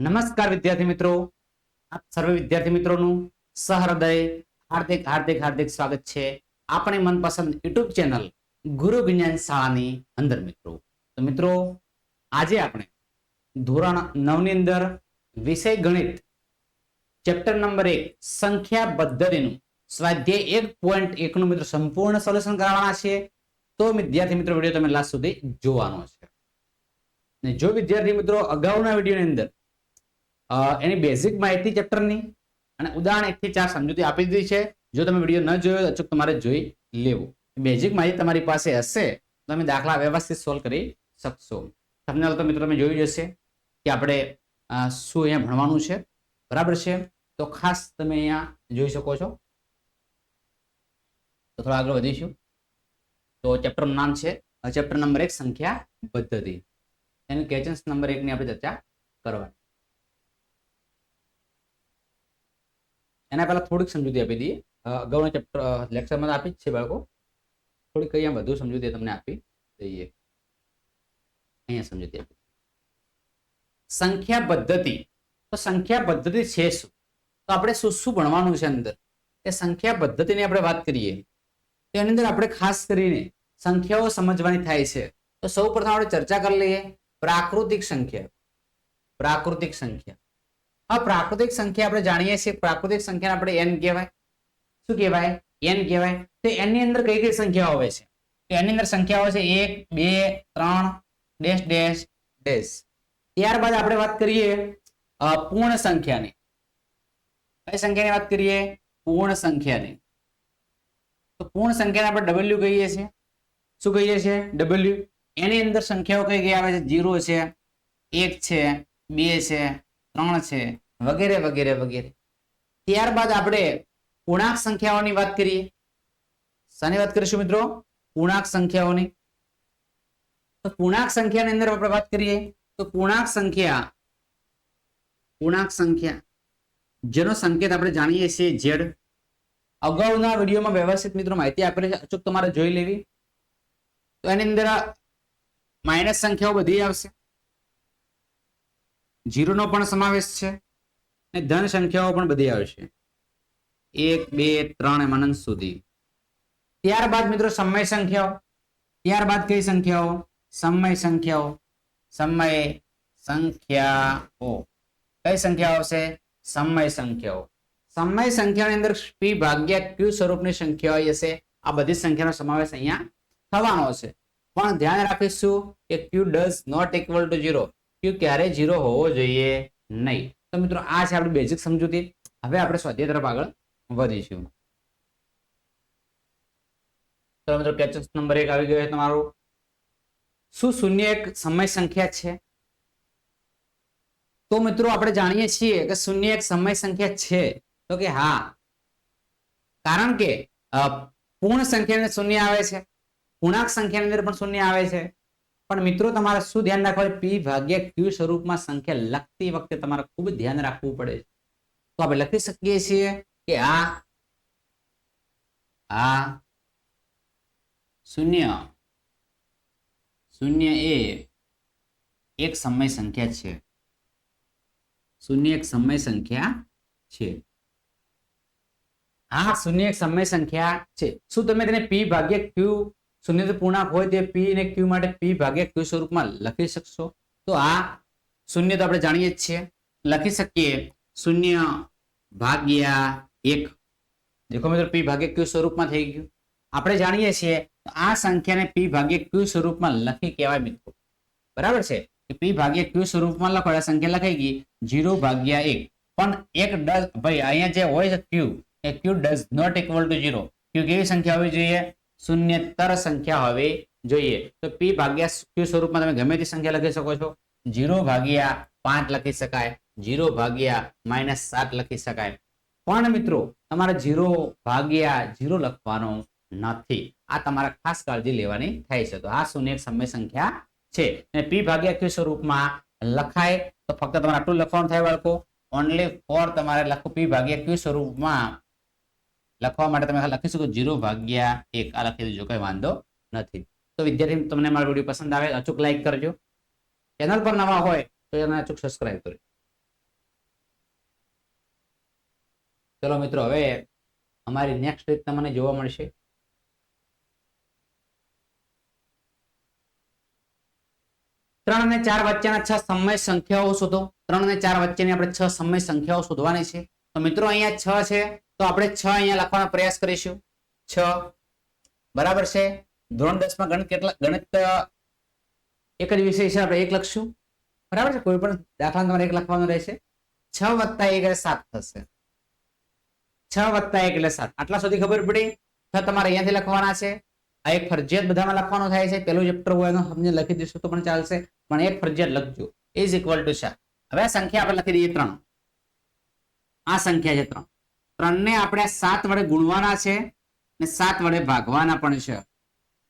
નમસ્કાર વિદ્યાર્થી મિત્રો. આપ સર્વે વિદ્યાર્થી મિત્રોનું સહૃદય, હાર્દિક હાર્દિક હાર્દિક સ્વાગત છે આપણી મનપસંદ યુટ્યુબ ચેનલ ગુરુ વિજ્ઞાન શાળાની અંદર મિત્રો. તો મિત્રો, આજે આપણે ધોરણ નવની અંદર વિષય ગણિત ચેપ્ટર નંબર એક સંખ્યા પદ્ધતિનું સ્વાધ્યાય એક પોઈન્ટ એક નું મિત્રો સંપૂર્ણ સોલ્યુશન કરવાના છે. તો વિદ્યાર્થી મિત્રો, વીડિયો તમે લાસ્ટ સુધી જોવાનો છે. ને જો વિદ્યાર્થી મિત્રો, અગાઉના વિડીયોની અંદર એની બેઝિક માહિતી ચેપ્ટરની અને ઉદાહરણ એક થી ચાર સમજૂતી આપી દીધી છે. જો તમે વીડિયો ન જોયો અચૂક તમારે જોઈ લેવું. બેઝિક માહિતી તમારી પાસે હશે તો તમે દાખલા વ્યવસ્થિત સોલ્વ કરી શકશો. તમને તો મિત્રો તમે જોયું જશે કે આપણે શું અહીંયા ભણવાનું છે? બરાબર છે? તો ખાસ તમે અહીંયા જોઈ શકો છો. તો થોડા આગળ વધીશું. તો ચેપ્ટરનું નામ છે ચેપ્ટર નંબર એક સંખ્યા પદ્ધતિ. એનું કેચન્સ નંબર એકની આપણે ચર્ચા કરવાની. એના પહેલાં થોડીક સમજૂતી આપી દઈએ. અગાઉના ચેપ્ટર લેક્ચરમાં આપી જ છે બાળકો. થોડીક અહીંયા વધુ સમજૂતી તમને આપી દઈએ. અહીંયા સમજૂતી આપી સંખ્યા પદ્ધતિ. તો સંખ્યા પદ્ધતિ છે શું? તો આપણે શું શું ભણવાનું છે અંદર? એ સંખ્યા પદ્ધતિની આપણે વાત કરીએ. તો એની અંદર આપણે ખાસ કરીને સંખ્યાઓ સમજવાની થાય છે. તો સૌ પ્રથમ આપણે ચર્ચા કરી લઈએ. પ્રાકૃતિક સંખ્યા. પ્રાકૃતિક સંખ્યા. આ પ્રાકૃતિક સંખ્યા આપણે જાણીએ છીએ. પ્રાકૃતિક સંખ્યા આપણે એન કહેવાય. શું કહેવાય? એન કહેવાય. તો એની અંદર કઈ કઈ સંખ્યાઓ આવે છે? તો એની અંદર સંખ્યાઓ છે એક, બે, ત્રણ, ડેશ ડેશ ડેશ. ત્યારબાદ આપણે વાત કરીએ પૂર્ણ સંખ્યાની. કઈ સંખ્યાની વાત કરીએ? પૂર્ણ સંખ્યાની. તો પૂર્ણ સંખ્યાને આપણે ડબલ્યુ કહીએ છીએ. શું કહીએ છીએ? ડબલ્યુ એની અંદર સંખ્યાઓ કઈ કઈ આવે છે? જીરો છે, એક છે, બે છે ત્રણ છે. વગેરે વગેરે વગેરે. ત્યારબાદ આપણે પૂર્ણાંક સંખ્યાઓની વાત કરીએ. શાની વાત કરીશું મિત્રો? પૂર્ણાંક સંખ્યાઓની. તો પૂર્ણાંક સંખ્યાની અંદર આપણે વાત કરીએ. તો પૂર્ણાંક સંખ્યા પૂર્ણાંક સંખ્યા. જેનો સંકેત આપણે જાણીએ છીએ ઝેડ. અગાઉના વિડીયોમાં વ્યવસ્થિત મિત્રો માહિતી આપેલી અચૂક તમારે જોઈ લેવી. તો એની અંદર માઇનસ સંખ્યાઓ બધી આવશે. જીરોનો પણ સમાવેશ છે અને ધન સંખ્યાઓ પણ બધી આવશે એક, બે, ત્રણ એમ અનંત સુધી. ત્યારબાદ મિત્રો સમય સંખ્યાઓ. ત્યારબાદ કઈ સંખ્યાઓ? સમય સંખ્યાઓ. સમય સંખ્યાઓ. કઈ સંખ્યાઓ આવશે? સમય સંખ્યાઓ. સમય સંખ્યાની અંદર પી ભાગ્યા ક્યુ સ્વરૂપની સંખ્યાઓ હશે. આ બધી સંખ્યાનો સમાવેશ અહીંયા થવાનો છે પણ ધ્યાન રાખીશું કે Q does not equal to zero Q ક્યારે ઝીરો હોવો જોઈએ નહીં. તો મિત્રો, આ છે આપણી બેઝિક સમજૂતી. હવે આપણે સ્વાધ્યાય તરફ આગળ વધીશું. તો મિત્રો ક્વેશ્ચન નંબર એક આવી ગયો છે તમારું. શું શૂન્ય એક સમય સંખ્યા છે? તો મિત્રો, આપણે જાણીએ છીએ કે શૂન્ય એક સમય સંખ્યા છે. તો કે હા. કારણ કે પૂર્ણ સંખ્યાની શૂન્ય આવે છે. પૂર્ણાંક સંખ્યાની અંદર પણ શૂન્ય આવે છે. પણ મિત્રો, તમારે શું ધ્યાન રાખવાનું પી ભાગ્યા ક્યુ સ્વરૂપમાં સંખ્યા લખતી વખતે તમારે ખૂબ ધ્યાન રાખવું પડે છે. તો આપણે લખી શકીએ છીએ કે આ આ શૂન્ય શૂન્ય એ એક સમય સંખ્યા છે. શૂન્ય એક સમય સંખ્યા છે. આ શૂન્ય એક સમય સંખ્યા છે. શું તમે તેને પી ભાગ્ય ક્યુ શૂન્ય પૂર્ણાંક હોય તે પી અને ક્યુ માટે પી ભાગ્યા ક્યુ સ્વરૂપમાં લખી શકશો. તો આ શૂન્ય તો આપણે જાણીએ જ છીએ. લખી શકીએ શૂન્ય ભાગ્યા એક. દેખો મિત્રો પી ભાગ્ય ક્યુ સ્વરૂપમાં થઈ ગયું. આપણે જાણીએ છીએ આ સંખ્યાને પી ભાગ્ય ક્યુ સ્વરૂપમાં લખી કહેવાય મિત્રો. બરાબર છે? પી ભાગ્ય ક્યુ સ્વરૂપમાં લખો, આ સંખ્યા લખાઈ ગઈ. જીરો ભાગ્યા એક. પણ એક ડઝ ભાઈ, અહીંયા જે હોય છે Q A Q does not equal to zero Q કેવી સંખ્યા હોવી જોઈએ? શૂન્યતર સંખ્યા હોવી જોઈએ. તો પી ભાગ્યા ક્યુ સ્વરૂપમાં તમે ગમે તે સંખ્યા લખી શકો છો. જીરો ભાગ્યા પાંચ લખી શકાય. જીરો ભાગ્યા માઇનસ સાત લખી શકાય. પણ મિત્રો, તમારે જીરો ભાગ્યા જીરો લખવાનો નથી. આ તમારે ખાસ કાળજી લેવાની થાય છે. તો આ શૂન્ય સમય સંખ્યા છે. અને પી ભાગ્યા ક્યુ સ્વરૂપમાં લખાય, તો ફક્ત તમારે આટલું લખવાનું થાય બાળકો. ઓનલી ફોર તમારે લખો. પી ભાગ્યા ક્યુ સ્વરૂપમાં લખવા માટે તમે લખી શકો જીરો ભાગ્યા એક. આ લખી દેજો, કંઈ વાંધો નથી. તો વિદ્યાર્થી, તમને મારો વીડિયો પસંદ આવે, અચૂક લાઈક કરજો. ચેનલ પર નવા હોય, તો એને અચૂક સબસ્ક્રાઈબ કરજો. ચલો મિત્રો, હવે અમારી નેક્સ્ટ રીત તમને જોવા મળશે. ત્રણ અને ચાર વચ્ચેના છ સમય સંખ્યાઓ શોધો. ત્રણ અને ચાર વચ્ચેની આપણે છ સમય સંખ્યાઓ શોધવાની છે. તો મિત્રો, અહીંયા છ છે. તો આપણે છ અહીંયા લખવાનો પ્રયાસ કરીશું. છ. બરાબર છે? ધોરણ દસમાં ગણિત કેટલા, ગણિત એક જ વિષય છે, આપણે એક લખશું. બરાબર છે? કોઈ પણ દાખલા તમારે એક લખવાનો રહેશે. છ વત્તા એક એટલે સાત થશે. છ વત્તા એક એટલે સાત. આટલા સુધી ખબર પડી? છ તમારે અહીંયાથી લખવાના છે. આ એક ફરજિયાત બધામાં લખવાનું થાય છે. પેલું ચેપ્ટર હોય એનો સમજે લખી દઈશું તો પણ ચાલશે. પણ એક ફરજિયાત લખજો. ઇઝ ઇક્વલ ટુ શાહ હવે આ સંખ્યા આપણે લખી દઈએ ત્રણ. આ સંખ્યા છે ત્રણ. ત્રણને આપણે સાત વડે ગુણવાના છે ને સાત વડે ભાગવાના પણ છે.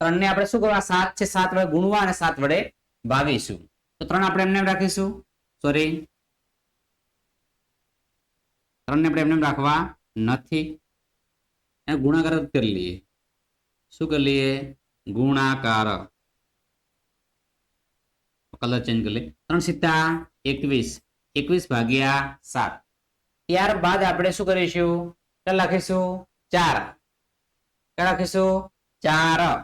ત્રણને આપણે શું કરવા? સાત છે, સાત વડે ગુણવા અને સાત વડે ભાગીશું. તો ત્રણ આપણે એમને એમ રાખીશું. સોરી ત્રણને આપણે એમને એમ રાખવા નથી. એને ગુણાકાર કરી લઈએ. શું કરી લઈએ? ગુણાકાર. કલર ચેન્જ કરી લઈએ. ત્રણ સિત્તા એકવીસ. એકવીસ ભાગ્યા સાત. ત્યારબાદ આપણે શું કરીશું? ક્યાં લખીશું? ચાર. ક્યાં લખીશું? ચાર.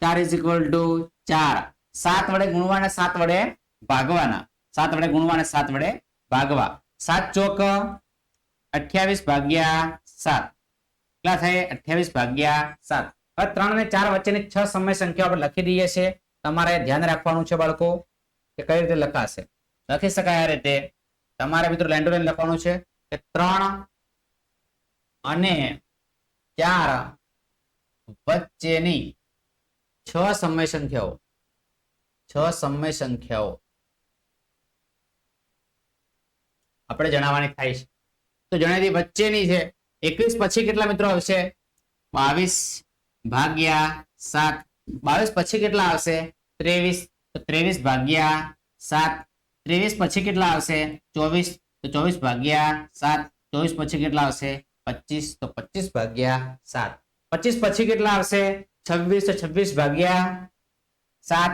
ચાર ઇઝ ઇક્વલ ટુ ચાર. સાત વડે ગુણવા અને સાત વડે ભાગવાના. સાત વડે ગુણવા અને સાત વડે ભાગવા. સાત ચોક અઠ્યાવીસ ભાગ્યા સાત. કેટલા થાય? અઠ્યાવીસ ભાગ્યા સાત. હવે ત્રણ અને ચાર વચ્ચેની છ સમય સંખ્યા આપણે લખી દઈએ છીએ. તમારે ધ્યાન રાખવાનું છે બાળકો કે કઈ રીતે લખાશે? લખી શકાય આ રીતે. તમારે મિત્રો લેન્ડો લખવાનું છે કે ત્રણ અને ચાર વચ્ચેની છ સમય સંખ્યાઓ, છ સમય સંખ્યાઓ. આપણે જણાવવાની થાય છે. તો જણાવી વચ્ચેની છે, એકવીસ પછી કેટલા મિત્રો આવશે? બાવીસ ભાગ્યા સાત, બાવીસ પછી કેટલા આવશે? ત્રેવીસ, તો ત્રેવીસ ભાગ્યા સાત ત્રેવીસ પછી કેટલા આવશે? ચોવીસ. તો ચોવીસ ભાગ્યા સાત. ચોવીસ પછી કેટલા આવશે? પચીસ. તો પચીસ ભાગ્યા સાત. પચીસ પછી કેટલા આવશે? છવ્વીસ. તો છવ્વીસ ભાગ્યા સાત.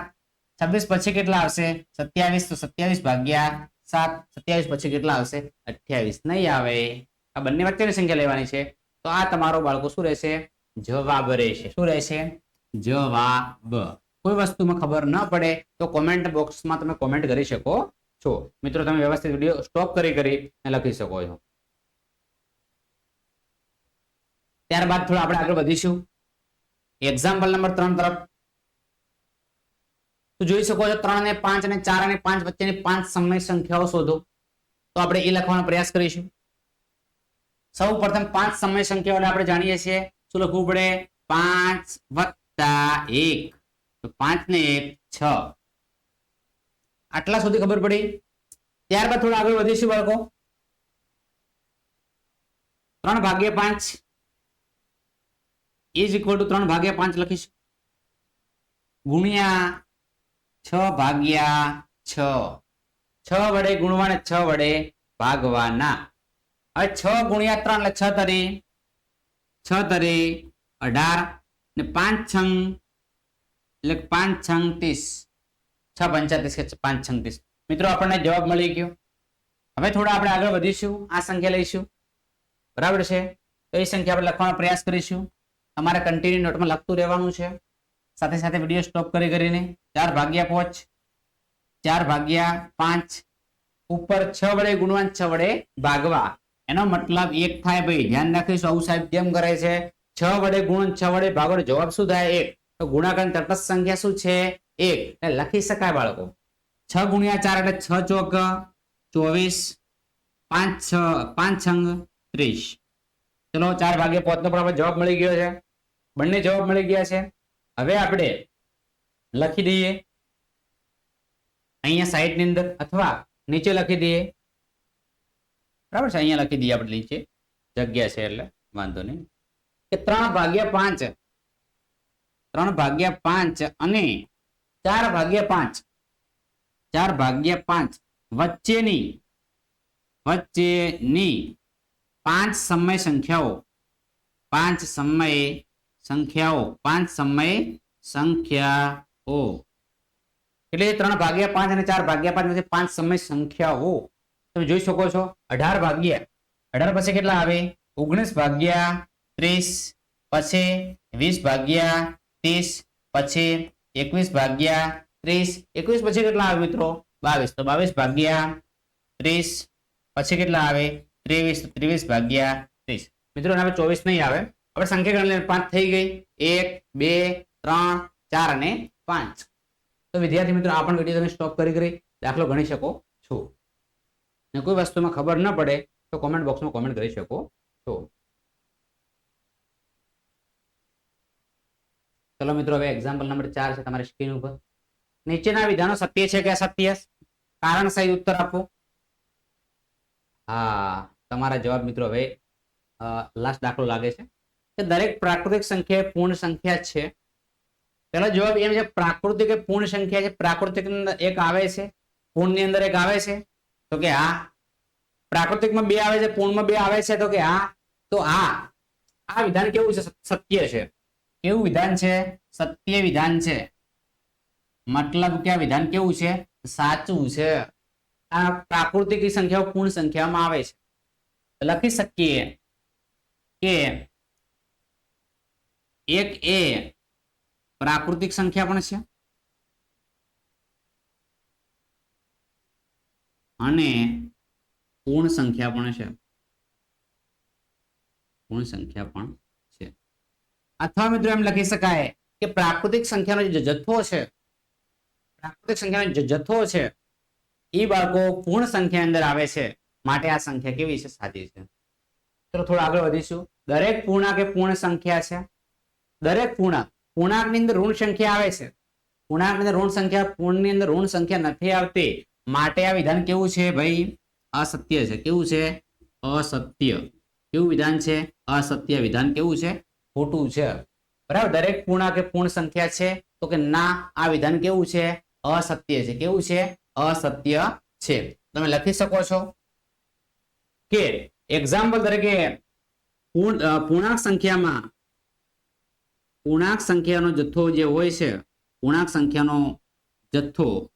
છવ્વીસ પછી કેટલા આવશે? સત્યાવીસ. તો સત્યાવીસ ભાગ્યા સાત. સત્યાવીસ પછી કેટલા આવશે? અઠ્યાવીસ. નહીં આવે. આ બંને વચ્ચેની સંખ્યા લેવાની છે. તો આ તમારો બાળકો શું રહેશે? જવાબ રહેશે. શું રહેશે? જવાબ. કોઈ વસ્તુમાં ખબર ન પડે તો કોમેન્ટ બોક્સમાં તમે કોમેન્ટ કરી શકો. છો મિત્રો તમે વ્યવસ્થિત વીડિયો સ્ટોપ કરી કરી લખી શકો છો. ત્યારબાદ થોડું આપણે આગળ વધીશું. એક્ઝામ્પલ નંબર ત્રણ તરફ. જોઈ શકો છો ત્રણ અને પાંચ અને ચાર અને પાંચ વચ્ચેની પાંચ સમય સંખ્યાઓ શોધો. તો આપણે એ લખવાનો પ્રયાસ કરીશું. સૌ પ્રથમ પાંચ સમય સંખ્યાઓને આપણે જાણીએ છીએ. શું લખવું પડે? પાંચ વત્તા એક. પાંચ ને એક છ. આટલા સુધી ખબર પડી? ત્યારબાદ થોડું આગળ વધીશું બાળકો. ત્રણ ભાગ્યા પાંચ ઇઝ ઇક્વલ ટુ ત્રણ ભાગ્યા પાંચ લખીશું. ગુણ્યા છ ભાગ્યા છ. છ વડે ગુણવાને છ વડે ભાગવાના. હવે છ ગુણ્યા ત્રણ એટલે છ તરી છ તરી અઢાર ને પાંચ છંગ, એટલે પાંચ છંગ ત્રીસ. છ પંચાતીસ કે પાંચ છત્રીસ મિત્રો, આપણને જવાબ મળી ગયો. હવે થોડા આપણે આગળ વધીશું, આ સંખ્યા લઈશું. બરાબર છે? તો એ સંખ્યા આપણે લખવાનો પ્રયાસ કરીશું. તમારે કન્ટિન્યુ નોટમાં લખતું રહેવાનું છે. સાથે સાથે વીડિયો સ્ટોપ કરી કરીને ચાર ભાગ્યા પાંચ, ચાર ભાગ્યા પાંચ, ઉપર છ વડે ગુણવાન છ વડે ભાગવા. એનો મતલબ એક થાય ભાઈ. ધ્યાન રાખીશું, આવું સાહેબ જેમ કરે છે? છ વડે ગુણ છ વડે ભાગો જવાબ શું થાય? એક. તો ગુણાકાર તટસ્થ સંખ્યા શું છે? એક. એટલે લખી શકાય બાળકો. છ ગુણ્યા ચાર એટલે છ ચોક ચોવીસ. પાંચ છ, પાંચ છંગ ત્રીસ. ચલો ચાર ભાગે પોતનો પણ આપણે જવાબ મળી ગયો છે. બંને જવાબ મળી ગયા છે. હવે આપણે લખી દઈએ. અહીંયા સાઈડની અંદર અથવા નીચે લખી દઈએ. બરાબર છે? અહીંયા લખી દઈએ આપણે નીચે. જગ્યા છે એટલે વાંધો નહીં. કે ત્રણ ભાગ્યા પાંચ. ત્રણ ભાગ્યા પાંચ અને ચાર ભાગ્યા પાંચ. ચાર ભાગ્યા પાંચ. વચ્ચેની વચ્ચેની પાંચ સમય સંખ્યાઓ. પાંચ સમય સંખ્યાઓ. પાંચ સમય સંખ્યાઓ. એટલે ત્રણ ભાગ્યા પાંચ અને ચાર ભાગ્યા પાંચમાંથી પાંચ સમય સંખ્યાઓ. તમે જોઈ શકો છો, અઢાર ભાગ્યા. અઢાર પછી કેટલા આવે? ઓગણીસ ભાગ્યા ત્રીસ પછી વીસ ભાગ્યા ત્રીસ પછી એકવીસ ભાગ્યા ત્રીસ. એકવીસ પછી કેટલા આવે મિત્રો? બાવીસ. તો બાવીસ ભાગ્યા ત્રીસ. પછી કેટલા આવે? ત્રેવીસ. ત્રેવીસ ભાગ્યા ત્રીસ. મિત્રો હવે ચોવીસ નહીં આવે. આપણે સંખ્યા ગણી પાંચ થઈ ગઈ. એક, બે, ત્રણ, ચાર અને પાંચ. તો વિદ્યાર્થી મિત્રો, આ પણ વીડિયો તમે સ્ટોપ કરી કરી દાખલો ગણી શકો છો. ને કોઈ વસ્તુમાં ખબર ન પડે તો કોમેન્ટ બોક્સમાં કોમેન્ટ કરી શકો છો. ચલો મિત્રો, હવે એક્ઝામ્પલ નંબર ચાર છે તમારી સ્ક્રીન ઉપર. નીચેના વિધાનો સત્ય છે કે અસત્ય? કારણ સહિત ઉત્તર આપો. હા, તમારા જવાબ મિત્રો હવે લાસ્ટ દાખલો લાગે છે. કે દરેક પ્રાકૃતિક સંખ્યા પૂર્ણ સંખ્યા છે. પહેલો જવાબ એમ છે, પ્રાકૃતિક એ પૂર્ણ સંખ્યા છે? પ્રાકૃતિક એક આવે છે, પૂર્ણની અંદર એક આવે છે? તો કે હા. પ્રાકૃતિકમાં બે આવે છે, પૂર્ણમાં બે આવે છે, તો કે હા. તો આ આ વિધાન કેવું છે? સત્ય છે. કેવું વિધાન છે? સત્ય વિધાન છે. મતલબ કે આ વિધાન કેવું છે? સાચું છે. આ પ્રાકૃતિક સંખ્યાઓ પૂર્ણ સંખ્યામાં આવે છે. લખી શકીએ કે એક એ પ્રાકૃતિક સંખ્યા પણ છે અને પૂર્ણ સંખ્યા પણ છે. પૂર્ણ સંખ્યા પણ અથવા મિત્રો એમ લખી શકાય કે પ્રાકૃતિક સંખ્યાનો જે જથ્થો છે, પ્રાકૃતિક સંખ્યાનો જે જથ્થો છે, એ બાળકો પૂર્ણ સંખ્યા અંદર આવે છે. માટે આ સંખ્યા કેવી છે? સાચી છે. તો થોડું આગળ વધીશું. દરેક પૂર્ણાંક એ પૂર્ણ સંખ્યા છે. દરેક પૂર્ણાંક, પૂર્ણાંકની અંદર ઋણ સંખ્યા આવે છે. પૂર્ણાંકની અંદર ઋણ સંખ્યા, પૂર્ણની અંદર ઋણ સંખ્યા નથી આવતી. માટે આ વિધાન કેવું છે ભાઈ? અસત્ય છે. કેવું છે? અસત્ય. કેવું વિધાન છે? અસત્ય વિધાન કેવું છે? ખોટું છે. બરાબર? દરેક પૂર્ણ કે પૂર્ણ સંખ્યા છે. તો કે ના, આ વિધાન કેવું છે? અસત્ય છે. કેવું છે? અસત્ય છે. તમે લખી શકો છો કે એક્ઝામ્પલ તરીકે પૂર્ણ પૂર્ણાંક સંખ્યામાં, પૂર્ણાંક સંખ્યાનો જથ્થો જે હોય છે, પૂર્ણાંક સંખ્યાનો જથ્થો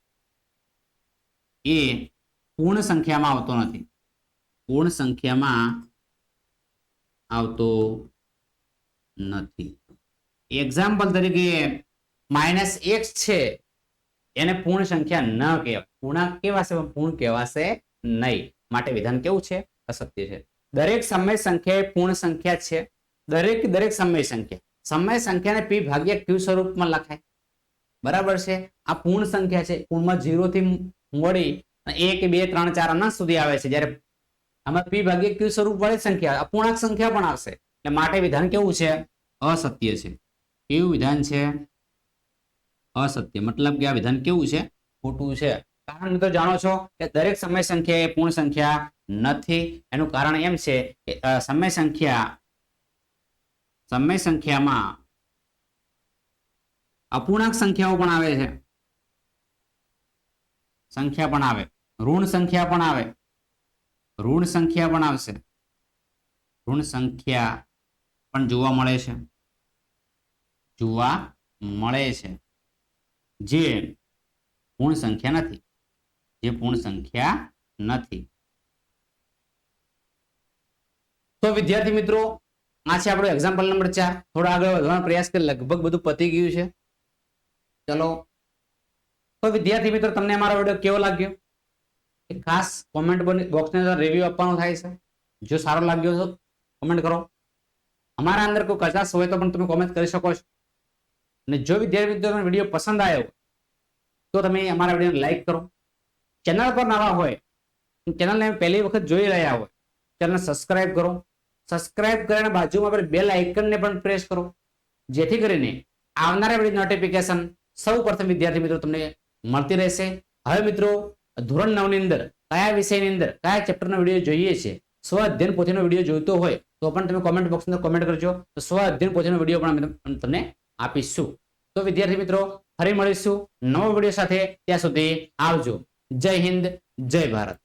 એ પૂર્ણ સંખ્યામાં આવતો નથી. પૂર્ણ સંખ્યામાં આવતો નથી. એક્ઝામ્પલ તરીકે માઇનસ એક્સ છે, એને પૂર્ણ સંખ્યા ન કહેવાય. પૂર્ણાંક પણ પૂર્ણ કહેવાશે નહીં. માટે વિધાન કેવું છે? અસત્ય છે. દરેક સમય સંખ્યા એ પૂર્ણ સંખ્યા છે. દરેક દરેક સમય સંખ્યા. સમય સંખ્યાને પી ભાગ્યા ક્યુ સ્વરૂપમાં લખાય. બરાબર છે? આ પૂર્ણ સંખ્યા છે. પૂર્ણમાં ઝીરો થી મળી એક, બે, ત્રણ, ચાર અનંત સુધી આવે છે. જ્યારે આમાં પી ભાગ્યા ક્યુ સ્વરૂપ વાળી સંખ્યા, અપૂર્ણાંક સંખ્યા પણ આવશે. એટલે માટે વિધાન કેવું છે? અસત્ય છે. કેવું વિધાન છે? અસત્ય. મતલબ કે આ વિધાન કેવું છે? ખોટું છે. કારણ મિત્રો જાણો છો કે દરેક સમય સંખ્યા એ પૂર્ણ સંખ્યા નથી. એનું કારણ એમ છે કે સમય સંખ્યા, સમય સંખ્યામાં અપૂર્ણાંક સંખ્યાઓ પણ આવે છે. સંખ્યા પણ આવે. ઋણ સંખ્યા પણ આવે. ઋણ સંખ્યા પણ આવશે. ઋણ સંખ્યા પણ જોવા મળે છે. જોવા મળે છે. જે પૂર્ણ સંખ્યા નથી. જે પૂર્ણ સંખ્યા નથી. તો વિદ્યાર્થી મિત્રો, આ છે આપણો એક્ઝામ્પલ નંબર ચાર. થોડો આગળ વધવાનો પ્રયાસ કરી, લગભગ બધું પતી ગયું છે. ચલો. તો વિદ્યાર્થી મિત્રો, તમને અમારો વીડિયો કેવો લાગ્યો? ખાસ કોમેન્ટ બોક્સની અંદર રિવ્યુ આપવાનું થાય છે. જો સારો લાગ્યો તો કોમેન્ટ કરો. અમારા અંદર કોઈ કચાશ હોય તો પણ તમે કોમેન્ટ કરી શકો છો. અને જો વિદ્યાર્થી વીડિયો પસંદ આવ્યો તો તમે અમારા વિડીયોને લાઈક કરો. ચેનલ પર નવા હોય ચેનલને પહેલી વખત જોઈ રહ્યા હોય ચેનલ સબસ્ક્રાઇબ કરો. સબસ્ક્રાઇબ કરીને બાજુમાં આપણે બેલ આઇકનને પણ પ્રેસ કરો. જેથી કરીને આવનારા વીડિયો નોટિફિકેશન સૌ પ્રથમ વિદ્યાર્થી મિત્રો તમને મળતી રહેશે. હવે મિત્રો, ધોરણ નવની અંદર કયા વિષયની અંદર કયા ચેપ્ટરનો વીડિયો જોઈએ છે, સ્વ અધ્યયન પોથીનો વીડિયો જોઈતો હોય તો પણ તમે કોમેન્ટ બોક્સની અંદર કોમેન્ટ કરજો. તો સ્વ અધ્યયન પોથીનો વીડિયો પણ અમે તમને આપીશું. તો વિદ્યાર્થી મિત્રો, ફરી મળીશું નવો વીડિયો સાથે. ત્યાં સુધી આવજો. જય હિન્દ, જય ભારત.